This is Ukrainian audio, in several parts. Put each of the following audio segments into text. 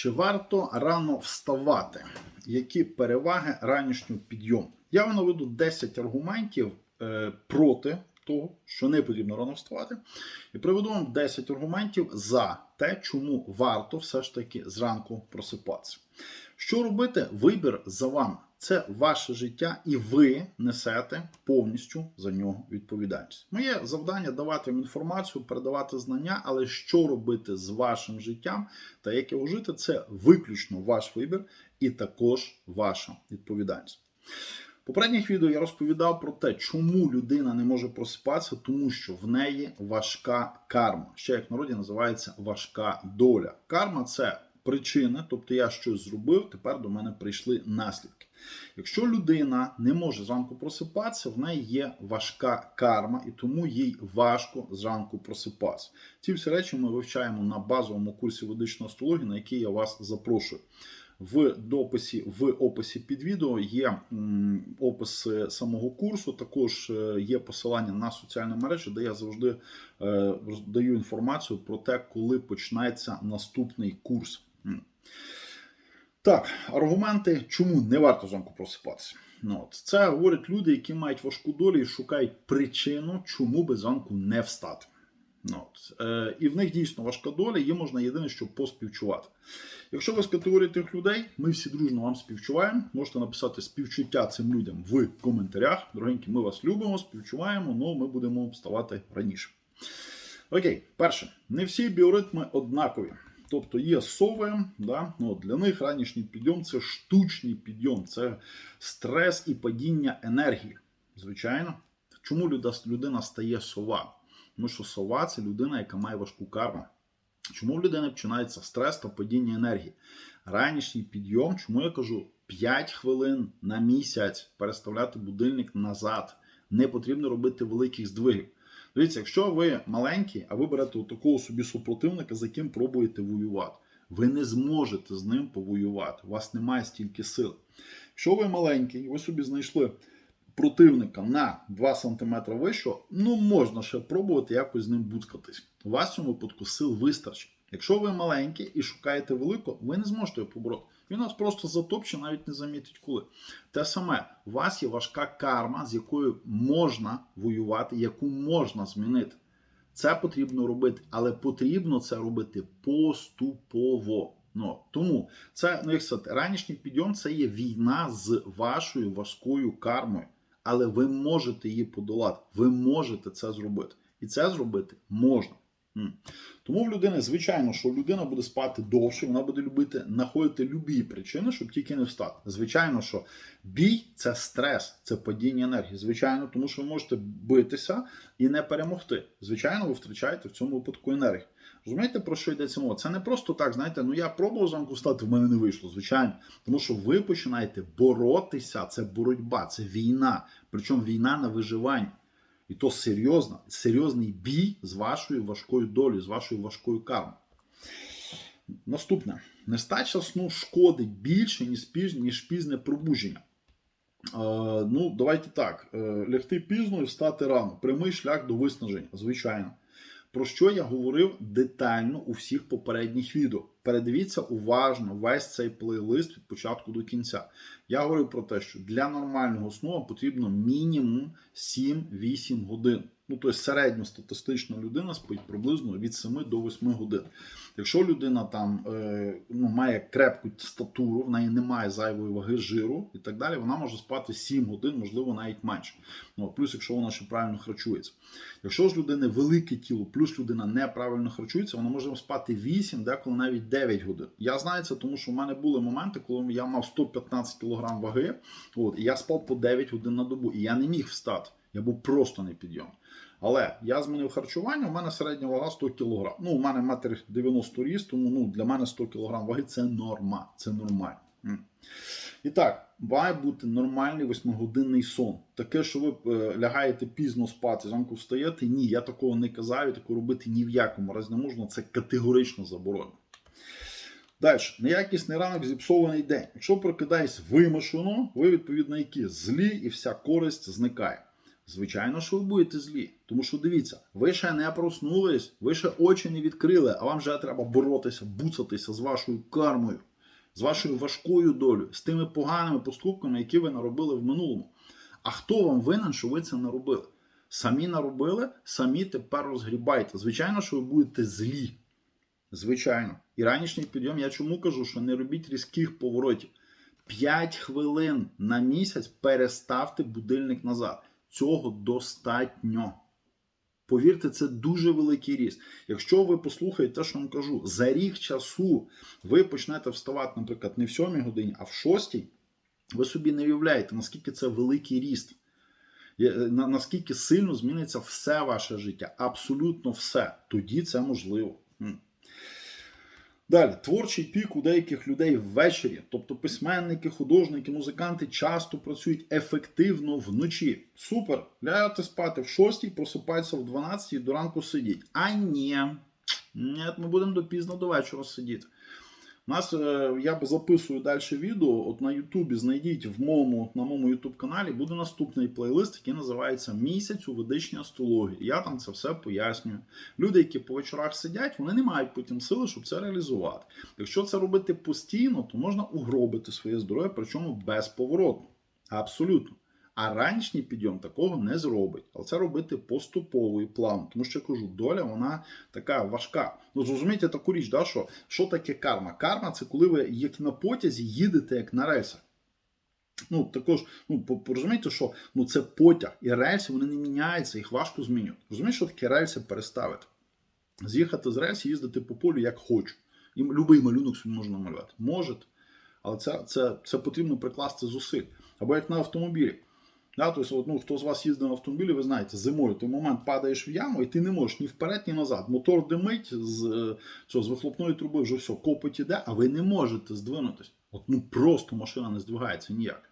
Чи варто рано вставати? Які переваги ранішнього підйому? Я вам наведу 10 аргументів е, проти того, що не потрібно рано вставати, і приведу вам 10 аргументів за те, чому варто все ж таки зранку просипатися. Що робити? Вибір за вами. Це ваше життя, і ви несете повністю за нього відповідальність. Моє завдання давати вам інформацію, передавати знання, але що робити з вашим життям та як його жити, це виключно ваш вибір і також ваша відповідальність. Попередніх відео я розповідав про те, чому людина не може просипатися, тому що в неї важка карма. Ще як народі називається важка доля. Карма це причини, тобто я щось зробив, тепер до мене прийшли наслідки. Якщо людина не може зранку просипатися, в неї є важка карма, і тому їй важко зранку просипатися. Ці всі речі ми вивчаємо на базовому курсі ведичної астрології, на який я вас запрошую. В дописі в описі під відео є опис е, самого курсу. Також е, є посилання на соціальні мережі, де я завжди е, роздаю інформацію про те, коли почнеться наступний курс. Так, аргументи, чому не варто зранку просипатися. Ну, от. Це говорять люди, які мають важку долю і шукають причину, чому би зранку не встати. Ну, от. Е, і в них дійсно важка доля, їм можна єдине, що поспівчувати. Якщо ви з категорії тих людей, ми всі дружно вам співчуваємо. Можете написати співчуття цим людям в коментарях. Дорогенькі, ми вас любимо, співчуваємо, але ми будемо вставати раніше. Окей, перше, не всі біоритми однакові. Тобто є сови, да? ну, для них ранішній підйом це штучний підйом, це стрес і падіння енергії. Звичайно. Чому людина стає сова? Тому що сова це людина, яка має важку карму. Чому в людини починається стрес та падіння енергії? Ранішній підйом, чому я кажу 5 хвилин на місяць переставляти будильник назад. Не потрібно робити великих здвигів. Дивіться, якщо ви маленький, а ви берете такого собі супротивника, з яким пробуєте воювати, ви не зможете з ним повоювати. У вас немає стільки сил. Якщо ви маленький, ви собі знайшли противника на 2 см вищого, ну можна ще пробувати якось з ним буцкатись. У вас в цьому випадку сил вистачить. Якщо ви маленький і шукаєте великого, ви не зможете його побороти. Він вас просто затопче, навіть не замітить коли. Те саме, у вас є важка карма, з якою можна воювати, яку можна змінити. Це потрібно робити, але потрібно це робити поступово. Ну, тому це, ну як сказати, ранішній підйом це є війна з вашою важкою кармою. Але ви можете її подолати. Ви можете це зробити. І це зробити можна. Тому в людини, звичайно, що людина буде спати довше, вона буде любити знаходити любі причини, щоб тільки не встати. Звичайно, що бій це стрес, це падіння енергії. Звичайно, тому що ви можете битися і не перемогти. Звичайно, ви втрачаєте в цьому випадку енергію. Розумієте, про що йдеться мова? Це не просто так, знаєте, ну я пробував зранку встати, в мене не вийшло, звичайно. Тому що ви починаєте боротися, це боротьба, це війна. Причому війна на виживання. І то серйозно, серйозний бій з вашою важкою долею, з вашою важкою кармою. Наступне. Нестача сну шкодить більше, ніж, піз, ніж пізне пробудження. Е, ну, давайте так. Е, лягти пізно і встати рано. Прямий шлях до виснаження, звичайно. Про що я говорив детально у всіх попередніх відео. Передивіться уважно весь цей плейлист від початку до кінця. Я говорив про те, що для нормального сну потрібно мінімум 7-8 годин. Ну, тобто середньостатистична людина спить приблизно від 7 до 8 годин. Якщо людина там е, ну, має крепку статуру, в неї немає зайвої ваги жиру і так далі, вона може спати 7 годин, можливо, навіть менше. Ну, плюс, якщо вона ще правильно харчується. Якщо ж людини велике тіло, плюс людина неправильно харчується, вона може спати 8, деколи навіть 9 годин. Я знаю це, тому що в мене були моменти, коли я мав 115 кг ваги, от, і я спав по 9 годин на добу, і я не міг встати. Я був просто непідйомний. Але я змінив харчування, у мене середня вага 100 кг. Ну, у мене метр 90 ріст, тому ну, для мене 100 кг ваги це норма. Це нормально. І так, має бути нормальний восьмигодинний сон. Таке, що ви е, лягаєте пізно спати, зранку встаєте. Ні, я такого не казав, і такого робити ні в якому разі не можна. Це категорично заборонено. Далі, неякісний ранок, зіпсований день. Якщо прокидаєш вимушено, ви відповідно які злі і вся користь зникає. Звичайно, що ви будете злі. Тому що дивіться, ви ще не проснулись, ви ще очі не відкрили, а вам вже треба боротися, буцатися з вашою кармою, з вашою важкою долею, з тими поганими поступками, які ви наробили в минулому. А хто вам винен, що ви це наробили? Самі наробили, самі тепер розгрібайте. Звичайно, що ви будете злі. Звичайно. І ранішній підйом, я чому кажу, що не робіть різких поворотів. 5 хвилин на місяць переставте будильник назад. Цього достатньо. Повірте, це дуже великий ріст. Якщо ви послухаєте те, що вам кажу, за рік часу ви почнете вставати, наприклад, не в 7 годині, а в 6, ви собі не уявляєте, наскільки це великий ріст. Наскільки сильно зміниться все ваше життя. Абсолютно все. Тоді це можливо. Далі, творчий пік у деяких людей ввечері, тобто письменники, художники, музиканти часто працюють ефективно вночі. Супер! Лягаєте спати в 6, просипається в 12 і до ранку сидіть. А ні, ні, ми будемо допізно до вечора сидіти. У нас е, я записую далі відео. От на Ютубі знайдіть в моєму, на моєму Ютуб каналі буде наступний плейлист, який називається Місяць у ведичній астрології. Я там це все пояснюю. Люди, які по вечорах сидять, вони не мають потім сили, щоб це реалізувати. Якщо це робити постійно, то можна угробити своє здоров'я, причому безповоротно. Абсолютно. А ранішній підйом такого не зробить. Але це робити поступово і плавно. Тому що я кажу, доля вона така важка. Ну зрозумійте таку річ, да, що, що таке карма? Карма це коли ви як на потязі їдете як на рельсах. Ну, також, ну, по- порозумійте, що ну, це потяг, і рельси вони не міняються, їх важко змінювати. Розумієте, що таке рельси переставити? З'їхати з рельс і їздити по полю як хочу. І будь-який малюнок собі можна намалювати. Можете, але це, це, це потрібно прикласти зусиль. Або як на автомобілі. Да, тобто, ну, хто з вас їздив на автомобілі, ви знаєте, зимою той момент падаєш в яму, і ти не можеш ні вперед, ні назад. Мотор димить з, е, цього, з вихлопної труби вже все, копоть іде, а ви не можете здвинутись. От ну просто машина не здвигається ніяк.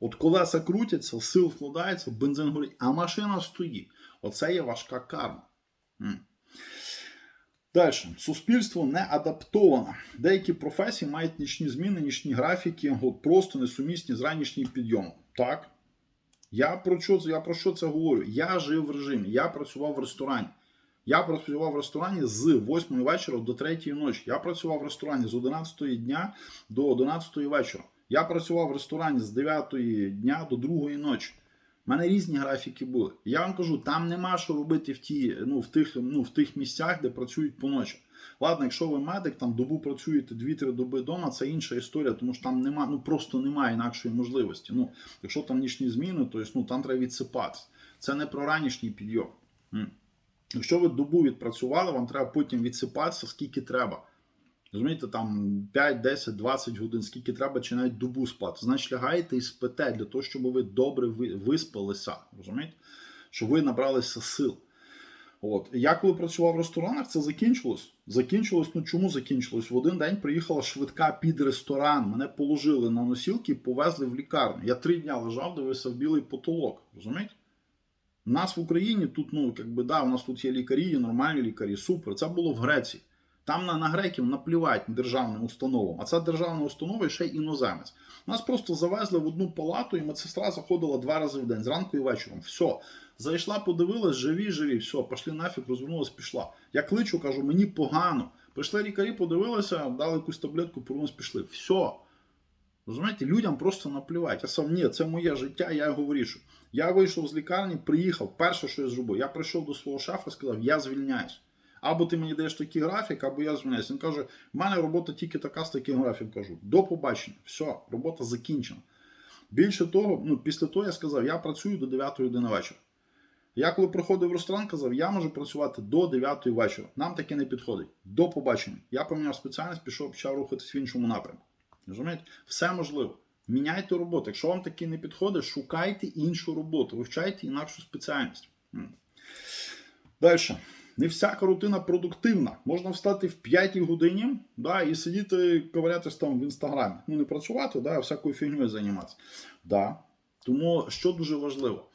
От колеса крутяться, сил вкладається, бензин горить, а машина стоїть. Оце є важка карма. Далі, суспільство не адаптоване. Деякі професії мають нічні зміни, нічні графіки, от просто несумісні з ранішнім підйомом. Так. Я про що, я про що це говорю? Я жив в режимі, я працював в ресторані. Я працював в ресторані з 8 вечора до 3 ночі. Я працював в ресторані з 11 дня до 11 вечора. Я працював в ресторані з 9 дня до 2 ночі. У мене різні графіки були. Я вам кажу, там нема що робити в, ті, ну, в, тих, ну, в тих місцях, де працюють по ночі. Ладно, якщо ви медик, там добу працюєте 2-3 доби вдома, це інша історія, тому що там нема, ну просто немає інакшої можливості. Ну, якщо там нічні зміни, то ну, там треба відсипатися. Це не про ранішній підйом. Якщо ви добу відпрацювали, вам треба потім відсипатися, скільки треба. Розумієте, там 5, 10, 20 годин, скільки треба, чи навіть добу спати. Значить, лягаєте і спите для того, щоб ви добре виспалися. Розумієте? Щоб ви набралися сил. От. Я коли працював в ресторанах, це закінчилось. Закінчилось, ну чому закінчилось? В один день приїхала швидка під ресторан. Мене положили на носілки і повезли в лікарню. Я три дня лежав, дивився в білий потолок. Розумієте? У нас в Україні тут, ну, якби, да, у нас тут є лікарі, є нормальні лікарі, супер. Це було в Греції. Там на, на греків наплівають державним установам, а ця державна установа ще й іноземець. Нас просто завезли в одну палату, і медсестра заходила два рази в день, зранку і вечором. Все. Зайшла, подивилась, живі, живі, все, пішли нафіг, розвернулась, пішла. Я кличу, кажу, мені погано. Прийшли лікарі, подивилися, дали якусь таблетку, повернулись, пішли. Все. Розумієте, людям просто наплівати. Я сам ні, це моє життя, я його вирішую. Я вийшов з лікарні, приїхав. Перше, що я зробив, я прийшов до свого шефа, сказав, я звільняюсь. Або ти мені даєш такий графік, або я звільняюсь. Він каже, в мене робота тільки така з таким графіком. Кажу, до побачення, все, робота закінчена. Більше того, ну, після того я сказав, я працюю до 9 години вечора. Я коли приходив в ресторан, казав, я можу працювати до 9 вечора. Нам таке не підходить. До побачення. Я поміняв спеціальність, пішов, почав рухатись в іншому напрямку. Розумієте? Все можливо. Міняйте роботу. Якщо вам таке не підходить, шукайте іншу роботу, вивчайте інакшу спеціальність. Далі. Не всяка рутина продуктивна. Можна встати в 5 годині да, і сидіти, ковирятися там в інстаграмі. Ну, не працювати, да, а всякою фігньою займатися. Да. Тому що дуже важливо.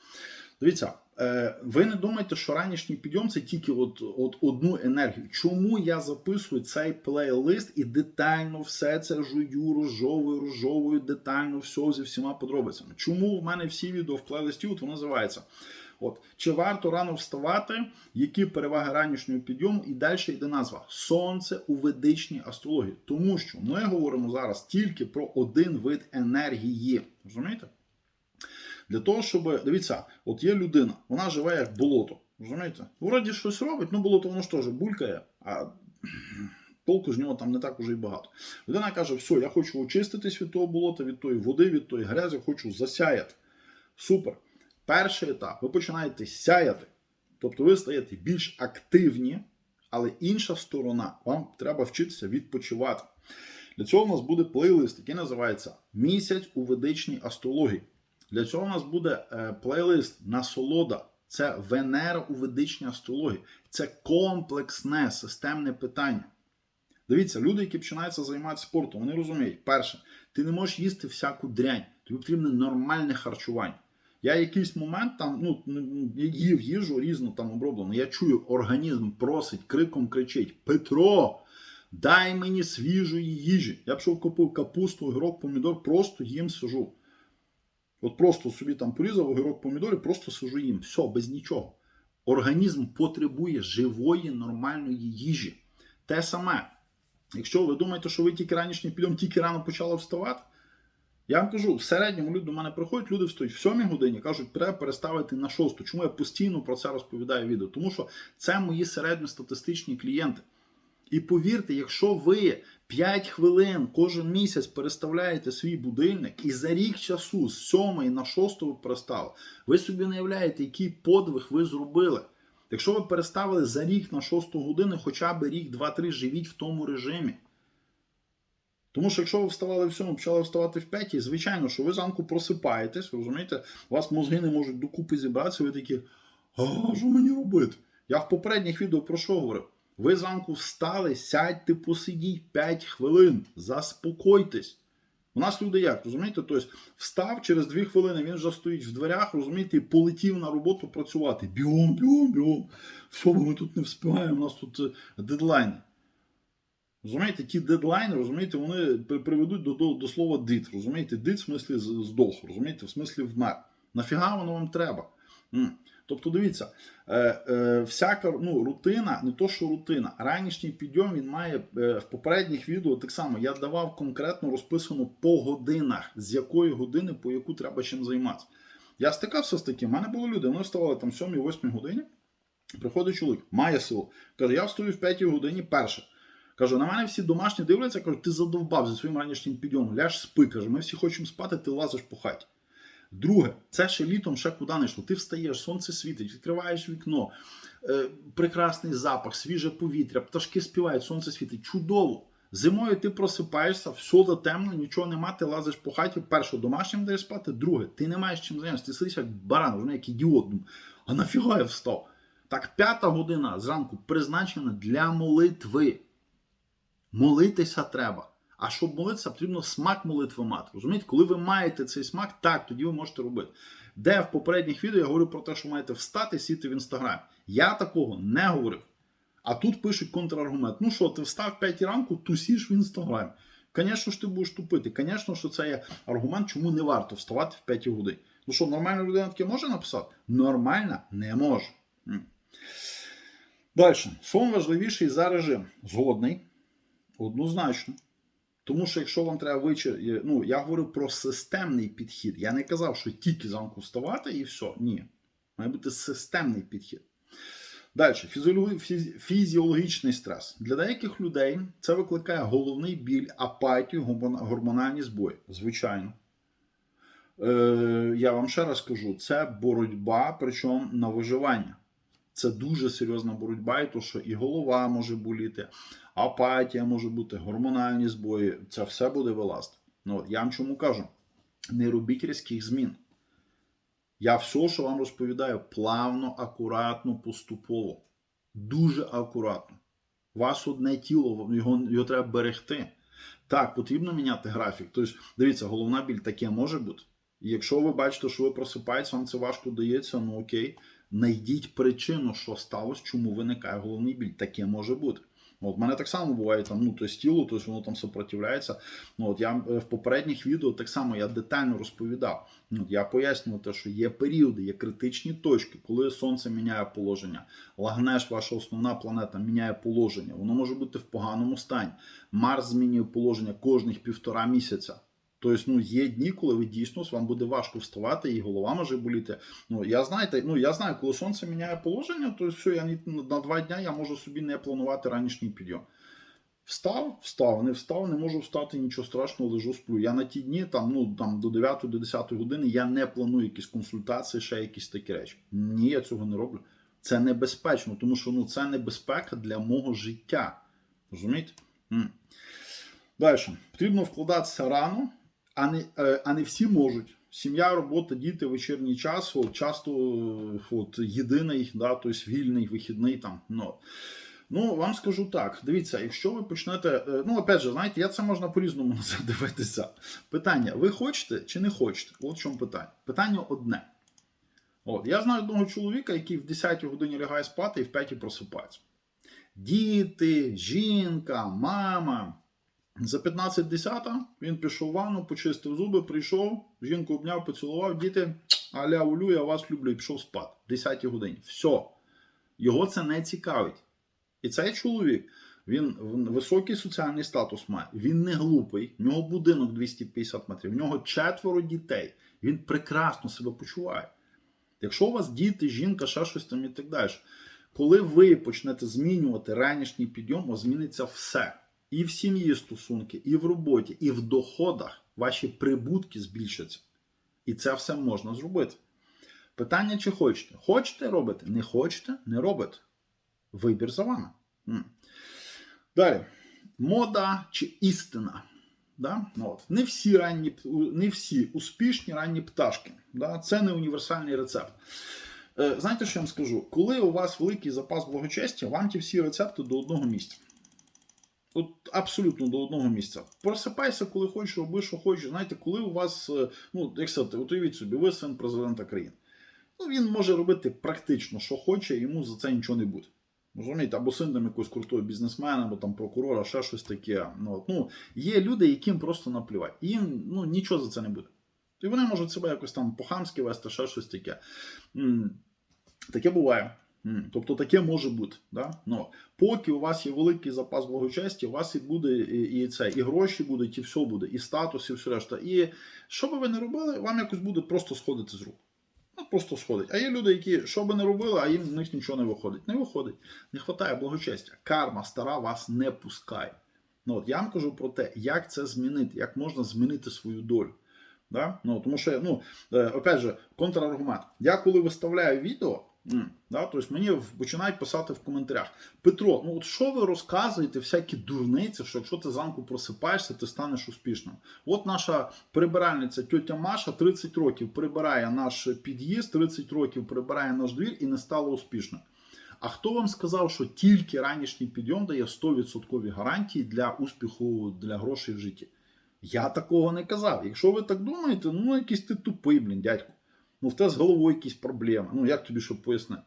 Дивіться, е, ви не думайте, що ранішній підйом це тільки от, от одну енергію. Чому я записую цей плейлист і детально все це жую, розжовую, розжовую детально все зі всіма подробицями? Чому в мене всі відео в плейлисті от воно називається От чи варто рано вставати, які переваги ранішнього підйому, і далі йде назва Сонце у ведичній астрології. Тому що ми говоримо зараз тільки про один вид енергії. Розумієте? Для того, щоб дивіться, от є людина, вона живе як болото. Розумієте? Вроді щось робить, ну болото воно ж теж булькає, а толку з нього там не так уже і багато. Людина каже: все, я хочу очиститись від того болота, від тої води, від тої грязі, хочу засяяти. Супер. Перший етап. Ви починаєте сяяти. Тобто ви стаєте більш активні, але інша сторона, вам треба вчитися відпочивати. Для цього у нас буде плейлист, який називається Місяць у ведичній астрології. Для цього у нас буде е, плейлист Насолода. Це Венера у ведичній астрології. Це комплексне системне питання. Дивіться, люди, які починаються займатися спортом, вони розуміють, перше, ти не можеш їсти всяку дрянь, тобі потрібне нормальне харчування. Я якийсь момент там ну, їв їжу різно там оброблену. Я чую, організм просить, криком кричить: Петро, дай мені свіжої їжі. Я пішов купив капусту, огірок, помідор, просто їм сижу. От просто собі там порізав огірок помідор і просто сижу їм. Все, без нічого. Організм потребує живої, нормальної їжі. Те саме. Якщо ви думаєте, що ви тільки ранішній підйом, тільки рано почали вставати, я вам кажу, в середньому люди до мене приходять, люди встають в 7 годині, кажуть, треба переставити на 6. Чому я постійно про це розповідаю відео? Тому що це мої середньостатистичні клієнти. І повірте, якщо ви 5 хвилин кожен місяць переставляєте свій будильник і за рік часу з 7 на 6 ви переставили, ви собі не уявляєте, який подвиг ви зробили. Якщо ви переставили за рік на 6 годину, хоча б рік, 2-3 живіть в тому режимі. Тому що якщо ви вставали в 7, почали вставати в 5, звичайно, що ви зранку просипаєтесь, розумієте, у вас мозги не можуть докупи зібратися, ви такі, а що мені робити? Я в попередніх відео про що говорив? Ви зранку встали, сядьте, посидіть 5 хвилин, заспокойтесь. У нас люди як, розумієте? Тобто встав через 2 хвилини, він вже стоїть в дверях, розумієте, і полетів на роботу працювати. Бігом, бігом, бігом. Все, ми тут не вспіваємо, у нас тут е, дедлайни. Розумієте, ті дедлайни, розумієте, вони приведуть до, до, до слова дит. Розумієте, дит в смислі здох, розумієте, в смислі вмер. Нафіга воно вам треба? М. Тобто, дивіться, е, е, всяка ну, рутина, не то, що рутина, ранішній підйом він має е, в попередніх відео так само я давав конкретно розписано по годинах, з якої години, по яку треба чим займатися. Я стикався з таким, в мене були люди, вони вставали там 7-8 годині. Приходить чоловік, має силу. Каже, я встаю в 5 годині перше. Кажу, на мене всі домашні дивляться, кажуть, ти задовбав зі своїм ранішнім підйомом, ляж спи. Каже, ми всі хочемо спати, ти лазиш по хаті. Друге, це ще літом ще куди не йшло. Ти встаєш, сонце світить, відкриваєш вікно, е, прекрасний запах, свіже повітря, пташки співають, сонце світить. Чудово. Зимою ти просипаєшся, все за темно, нічого нема, ти лазиш по хаті. Перше, домашнім даєш спати, друге, ти не маєш чим зайнятися, ти сидиш як баран, вже як ідіот. А нафіга я встав? Так, п'ята година зранку призначена для молитви. Молитися треба. А щоб молитися, потрібно смак молитви мати. Розумієте, коли ви маєте цей смак, так, тоді ви можете робити. Де в попередніх відео я говорю про те, що маєте встати, сіти в інстаграм. Я такого не говорив. А тут пишуть контраргумент. Ну що, ти встав в 5 ранку, тусіш в інстаграмі. Звісно ж, ти будеш тупити. Звісно, що це є аргумент, чому не варто вставати в 5 годин. Ну що, нормальна людина таке може написати? Нормальна не може. Далі. Сон важливіший за режим. Згодний. Однозначно. Тому що якщо вам треба вичерпати, ну я говорю про системний підхід. Я не казав, що тільки зранку вставати і все. Ні. Має бути системний підхід. Далі, фізіологі- фізіологічний стрес. Для деяких людей це викликає головний біль, апатію, гормональні збої. Звичайно. Е, я вам ще раз кажу, це боротьба, причому на виживання. Це дуже серйозна боротьба, і то, що і голова може боліти, апатія може бути, гормональні збої. Це все буде вилазити. Ну, я вам чому кажу: не робіть різких змін. Я все, що вам розповідаю, плавно, акуратно, поступово. Дуже акуратно. У вас одне тіло, його, його треба берегти. Так, потрібно міняти графік. Тобто, дивіться, головна біль таке може бути. І якщо ви бачите, що ви просипаєтесь, вам це важко дається, ну окей, знайдіть причину, що сталося, чому виникає головний біль. Таке може бути. От, мене так само буває там, ну, то тіло, то воно там сопротивляється. Ну, от, я е, в попередніх відео так само я детально розповідав. От, я пояснював те, що є періоди, є критичні точки, коли сонце міняє положення. Лагнеш, ваша основна планета, міняє положення. Воно може бути в поганому стані. Марс змінює положення кожних півтора місяця. Тобто, ну, є дні, коли ви дійсно вам буде важко вставати, і голова може боліти. Ну, я знаєте, ну я знаю, коли сонце міняє положення, то все, я на два дня я можу собі не планувати ранішній підйом. Встав, встав, не встав, не можу встати, нічого страшного, лежу, сплю. Я на ті дні, там, ну, там, до 9 до 10 години, я не планую якісь консультації, ще якісь такі речі. Ні, я цього не роблю. Це небезпечно, тому що ну, це небезпека для мого життя. Розумієте? Далі. Потрібно вкладатися рано, а не, е, а не всі можуть. Сім'я, робота, діти, вечірній час, от, часто е, от, єдиний, да, тобто вільний, вихідний там. Ну. Ну, вам скажу так: дивіться, якщо ви почнете. е, Ну, опять же, знаєте, я це можна по-різному дивитися. Питання: ви хочете чи не хочете? От в чому питання. Питання одне. От, я знаю одного чоловіка, який в 10 годині лягає спати і в 5 просипається. Діти, жінка, мама. За 15.10 він пішов в ванну, почистив зуби, прийшов, жінку обняв, поцілував, діти, аля улю, я вас люблю, і пішов спати. В 10 годині. Все. Його це не цікавить. І цей чоловік, він високий соціальний статус має, він не глупий, в нього будинок 250 метрів, в нього четверо дітей. Він прекрасно себе почуває. Якщо у вас діти, жінка, ще щось там і так далі, коли ви почнете змінювати ранішній підйом, зміниться все. І в сім'ї стосунки, і в роботі, і в доходах ваші прибутки збільшаться. І це все можна зробити. Питання, чи хочете? Хочете робити? Не хочете, не робите. Вибір за вами. Далі. Мода чи істина. Да? Ну, От. Не, всі ранні, не всі успішні ранні пташки. Да? Це не універсальний рецепт. Е, Знаєте, що я вам скажу? Коли у вас великий запас благочестя, вам ті всі рецепти до одного місця. От абсолютно до одного місця. Просипайся, коли хочеш, роби, що хочеш. Знаєте, коли у вас, е, ну, як сказати, уявіть собі, ви син президента країни. Ну, він може робити практично, що хоче, йому за це нічого не буде. Розумієте, або син там якогось крутого бізнесмена, або там прокурора, ще щось таке. Ну, от, ну, є люди, яким просто наплівати. Їм ну, нічого за це не буде. І вони можуть себе якось там по-хамськи вести, ще щось таке. Таке буває. Тобто таке може бути. Да? Ну, поки у вас є великий запас благочесті, у вас і буде і, це, і гроші будуть, і все буде, і статус, і все решта. І що би ви не робили, вам якось буде просто сходити з рук. Ну, просто сходить. А є люди, які що би не робили, а їм в них нічого не виходить. Не виходить. Не вистачає благочестя. Карма стара вас не пускає. Ну, от, я вам кажу про те, як це змінити, як можна змінити свою долю. Да? Ну, тому що, ну, е, опять же, контраргумент. Я коли виставляю відео, да, тобто мені починають писати в коментарях: Петро, ну от що ви розказуєте, всякі дурниці, що якщо ти зранку просипаєшся, ти станеш успішним. От наша прибиральниця тьотя Маша 30 років прибирає наш під'їзд, 30 років прибирає наш двір і не стала успішною. А хто вам сказав, що тільки ранішній підйом дає 100% гарантії для успіху для грошей в житті? Я такого не казав. Якщо ви так думаєте, ну якийсь ти тупий, блін, дядько. Ну в тебе з головою якісь проблеми. Ну як тобі щоб пояснити?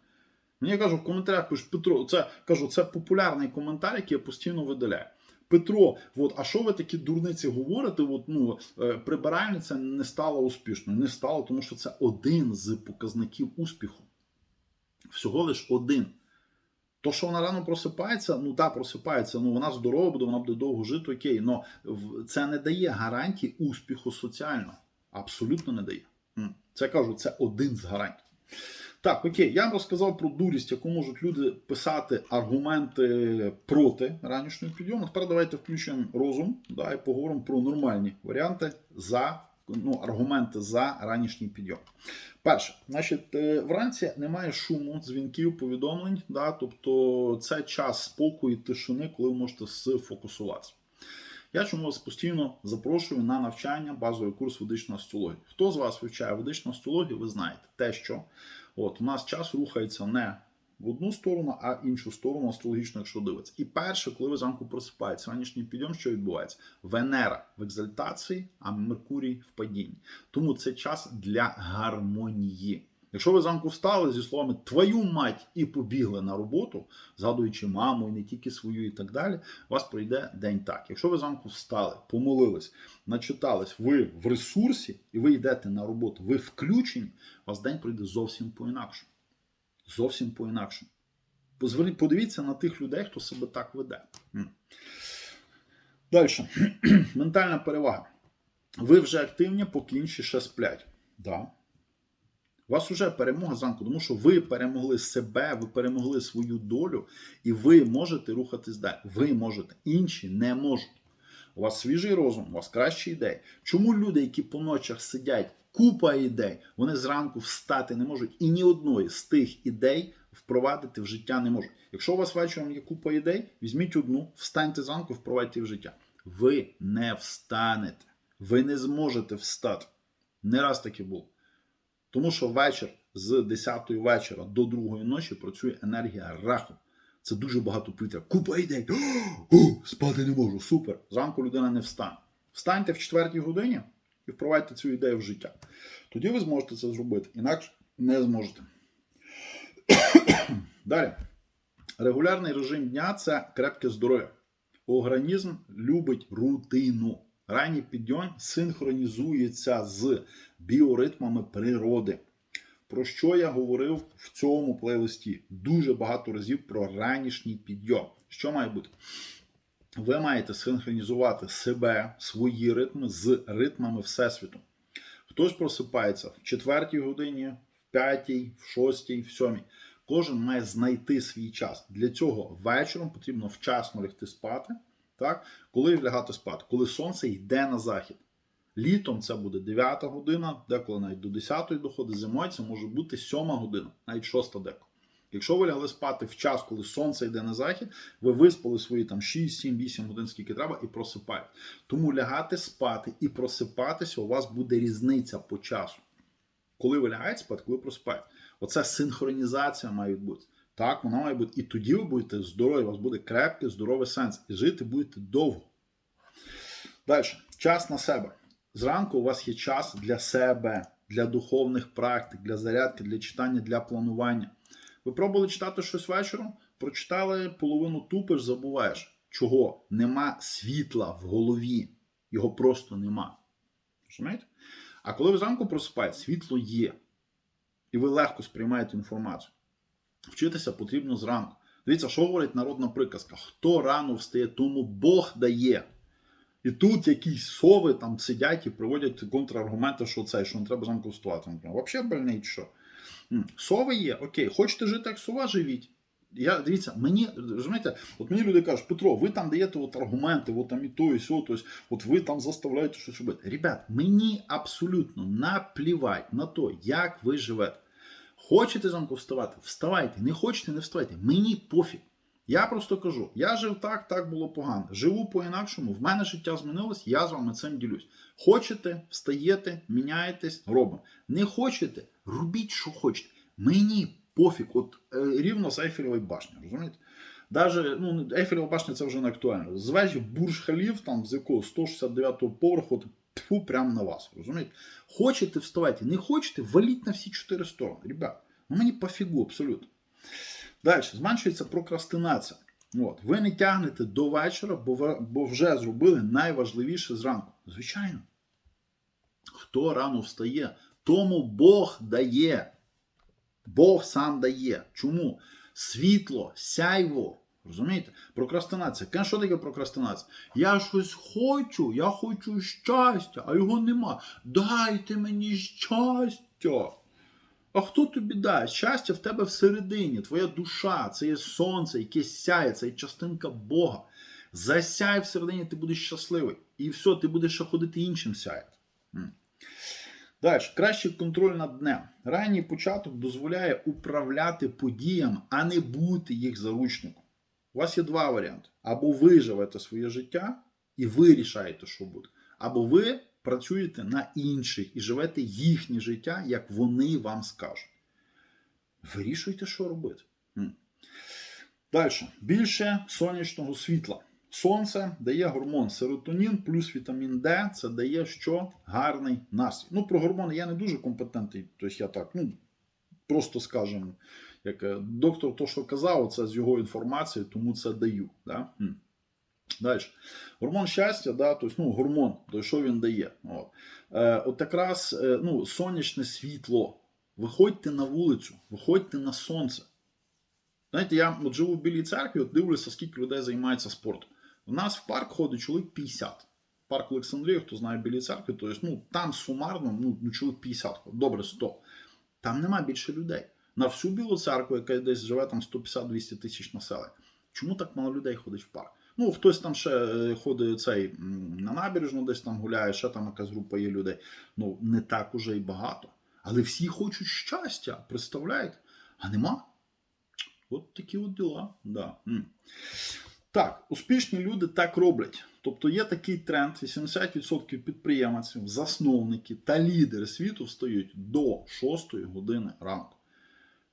Мені кажуть в коментарях, пишуть, Петро, це кажу, це популярний коментар, який я постійно видаляю. Петро, от, а що ви такі дурниці говорите? От, ну, е, прибиральниця не стала успішною. Не стала, тому що це один з показників успіху. Всього лиш один. То, що вона рано просипається, ну так, просипається, ну вона здорова буде, вона буде довго жити, окей. але це не дає гарантії успіху соціального. Абсолютно не дає. Це кажу, це один з гарантій. Так, окей, я вам розказав про дурість, яку можуть люди писати аргументи проти ранішнього підйому. Тепер давайте включимо розум да, і поговоримо про нормальні варіанти за ну, аргументи за ранішній підйом. Перше, значить, е, вранці немає шуму, дзвінків, повідомлень. Да, тобто це час спокою, тишини, коли ви можете сфокусуватися. Я чому вас постійно запрошую на навчання, базовий курс ведичної астрології. Хто з вас вивчає ведичну астрологію, ви знаєте те, що от у нас час рухається не в одну сторону, а іншу сторону астрологічно, якщо дивитися. І перше, коли ви зранку просипаєтеся, ранішній підйом, що відбувається? Венера в екзальтації, а Меркурій в падінні. Тому це час для гармонії. Якщо ви зранку встали зі словами твою мать і побігли на роботу, згадуючи маму і не тільки свою, і так далі, у вас пройде день так. Якщо ви зранку встали, помолились, начитались, ви в ресурсі і ви йдете на роботу, ви включені, у вас день пройде зовсім по-інакшому. Зовсім по-інакшому. Подивіться на тих людей, хто себе так веде. Далі. Ментальна перевага. Ви вже активні, поки інші ще сплять. Да. У вас вже перемога зранку, тому що ви перемогли себе, ви перемогли свою долю, і ви можете рухатись далі. Ви можете, інші не можуть. У вас свіжий розум, у вас кращі ідеї. Чому люди, які по ночах сидять, купа ідей, вони зранку встати не можуть і ні одної з тих ідей впровадити в життя не можуть. Якщо у вас вечором є купа ідей, візьміть одну, встаньте зранку, впровадьте в життя. Ви не встанете. Ви не зможете встати. Не раз таке було. Тому що вечір з 10 вечора до 2 ночі працює енергія раху. Це дуже багато повітря. Купа. О, спати не можу. Супер. Зранку людина не встане. Встаньте в 4 годині і впровадьте цю ідею в життя. Тоді ви зможете це зробити. Інакше не зможете. Далі. Регулярний режим дня це крепке здоров'я. Організм любить рутину. Ранній підйом синхронізується з біоритмами природи. Про що я говорив в цьому плейлисті дуже багато разів про ранішній підйом. Що має бути? Ви маєте синхронізувати себе, свої ритми з ритмами Всесвіту. Хтось просипається в 4 годині, в 5, в 6, в 7. Кожен має знайти свій час. Для цього вечором потрібно вчасно лягти спати. Так? Коли лягати спати? Коли сонце йде на захід. Літом це буде 9 година, деколи навіть до 10 доходить, зимою це може бути 7 година, навіть 6 деколи. Якщо ви лягли спати в час, коли сонце йде на захід, ви виспали свої там 6, 7, 8 годин, скільки треба, і просипаєте. Тому лягати спати і просипатися у вас буде різниця по часу. Коли ви лягаєте спати, коли просипаєте. Оце синхронізація має відбутися. Так, вона має бути. І тоді ви будете здорові, у вас буде крепкий, здоровий сенс. І жити будете довго. Далі. Час на себе. Зранку у вас є час для себе, для духовних практик, для зарядки, для читання, для планування. Ви пробували читати щось вечором, прочитали половину тупиш, забуваєш. Чого? Нема світла в голові. Його просто нема. Розумієте? А коли ви зранку просипаєте, світло є. І ви легко сприймаєте інформацію. Вчитися потрібно зранку. Дивіться, що говорить народна приказка: хто рано встає, тому Бог дає. І тут якісь сови там сидять і проводять контраргументи, що це, що не треба зранку вставати. Взагалі больний чи що. Сови є, окей, хочете жити як сова, живіть. Я дивіться, мені розумієте, от мені люди кажуть, Петро, ви там даєте от аргументи, от там і то, і сьо, то есть, от ви там заставляєте щось робити. Ребят, мені абсолютно наплівать на то, як ви живете. Хочете зранку вставати? Вставайте. Не хочете, не вставайте. Мені пофіг. Я просто кажу: я жив так, так було погано. Живу по-інакшому, в мене життя змінилось, я з вами цим ділюсь. Хочете, встаєте, міняєтесь, робимо. Не хочете, робіть, що хочете. Мені пофіг. От е, рівно з Ейфелевої башні, розумієте? Даже ну, Ейфелева башня це вже не актуально. З вежі Бурж Халів, там з якого 169-го поверху, тьфу, прямо на вас. Розумієте? Хочете, вставайте. Не хочете, валіть на всі чотири сторони. Ребят, ну мені пофігу абсолютно. Далі, зменшується прокрастинація. От. Ви не тягнете до вечора, бо, ви, бо вже зробили найважливіше зранку. Звичайно. Хто рано встає, тому Бог дає. Бог сам дає. Чому? Світло, сяйво. Розумієте? Прокрастинація. Ка- Що таке прокрастинація? Я щось хочу, я хочу щастя, а його нема. Дайте мені щастя. А хто тобі дасть? Щастя в тебе всередині, твоя душа, це є сонце, яке сяє, це є частинка Бога. Засяй всередині, ти будеш щасливий. І все, ти будеш ще ходити іншим сяяти. Далі, кращий контроль над днем. Ранній початок дозволяє управляти подіями, а не бути їх заручником. У вас є два варіанти: або ви живете своє життя і ви рішаєте, що буде, або ви працюєте на інших і живете їхнє життя, як вони вам скажуть. Вирішуйте, що робити. Далі. Більше сонячного світла. Сонце дає гормон серотонін плюс вітамін Д. Це дає що? Гарний настрій. Ну, про гормони я не дуже компетентний, тобто я так, ну, просто скажемо, як е, доктор то, що казав, це з його інформації, тому це даю. Да? Далі. Гормон щастя, да, тобто, ну, гормон, то що він дає. От, е, от якраз е, ну, сонячне світло. Виходьте на вулицю, виходьте на сонце. Знаєте, я от живу в Білій церкві, от дивлюся, скільки людей займається спортом. У нас в парк ходить чоловік 50. Парк Олександрії, хто знає Білій церкві, то есть, ну, там сумарно ну, ну, чоловік 50, добре 100. Там нема більше людей. На всю Білу церкву, яка десь живе там 150-200 тисяч населення. Чому так мало людей ходить в парк? Ну, хтось там ще е, ходить цей на набережну, десь там гуляє, ще там якась група є людей. Ну, не так уже і багато. Але всі хочуть щастя, представляєте? А нема. От такі от діла. Да. Так, успішні люди так роблять. Тобто є такий тренд: 80% підприємців, засновники та лідери світу встають до 6 години ранку.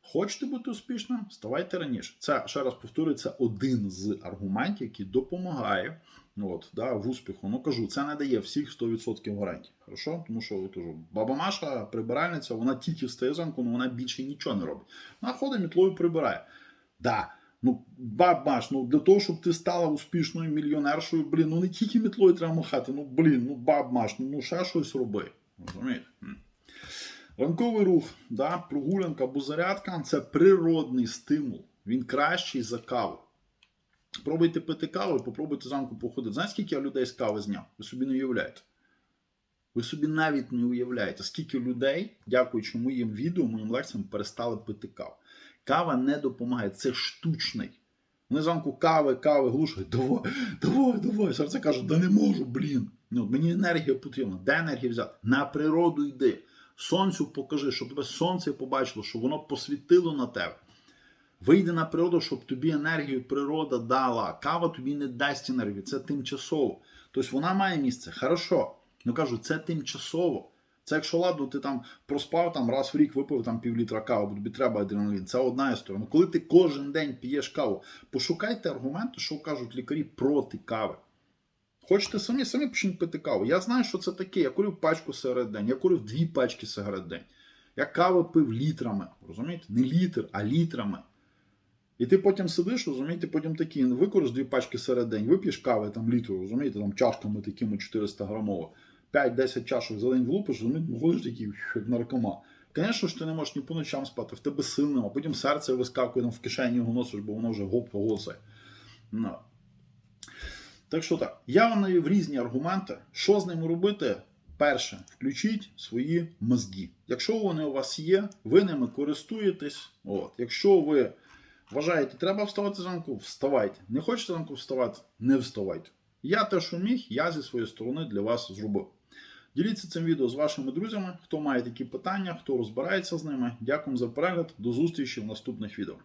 Хочете бути успішним? Вставайте раніше. Це ще раз повторюю, це один з аргументів, який допомагає от, да, в успіху. Ну кажу, це не дає всіх 100% гарантій. Хорошо? Тому що кажу, баба Маша, прибиральниця, вона тільки встає зранку, але вона більше нічого не робить. Вона ходить мітлою прибирає. Да, Ну, баб Маш, ну для того, щоб ти стала успішною мільйонершою, блін, ну не тільки мітлою треба махати, ну блін, ну баб Маш, ну, ну ще щось роби. Розумієте? Ранковий рух, да, прогулянка або зарядка це природний стимул. Він кращий за каву. Пробуйте пити каву і попробуйте зранку походити. Знаєте, скільки я людей з кави зняв? Ви собі не уявляєте. Ви собі навіть не уявляєте, скільки людей, дякуючи моїм відео, моїм лекціям, перестали пити каву. Кава не допомагає, це штучний. Вони зранку кави, кави глушать, давай, давай, давай. Серце каже, да не можу, блін. Ну, мені енергія потрібна. Де енергію взяти? На природу йди. Сонцю покажи, щоб тебе сонце побачило, щоб воно посвітило на тебе. Вийди на природу, щоб тобі енергію природа дала. Кава тобі не дасть енергію, це тимчасово. Тобто вона має місце, хорошо. Ну кажу, це тимчасово. Це якщо ладно, ти там проспав там раз в рік випив там півлітра кави, бо тобі треба адреналін. Це одна історія. Ну коли ти кожен день п'єш каву, пошукайте аргументи, що кажуть лікарі проти кави. Хочете самі, самі почніть пити каву. Я знаю, що це таке. Я курив пачку сигарет день, я курив дві пачки сигарет день. Я кави пив літрами. Розумієте? Не літр, а літрами. І ти потім сидиш, розумієте, потім такі, ну, викориш дві пачки серед день, вип'єш кави там літру, розумієте, там чашками такими 400 грамово, 5-10 чашок за день влупиш, розумієте, ходиш такий як наркоман. Звісно ж, ти не можеш ні по ночам спати, в тебе сил нема, потім серце вискакує там в кишені його носиш, бо воно вже гоп голосить. Так що так, я вам навів різні аргументи. Що з ними робити? Перше, включіть свої мозги. Якщо вони у вас є, ви ними користуєтесь. От. Якщо ви вважаєте, треба вставати зранку, вставайте. Не хочете зранку вставати, не вставайте. Я те, що міг, я зі своєї сторони для вас зробив. Діліться цим відео з вашими друзями. Хто має такі питання, хто розбирається з ними. Дякую за перегляд. До зустрічі в наступних відео.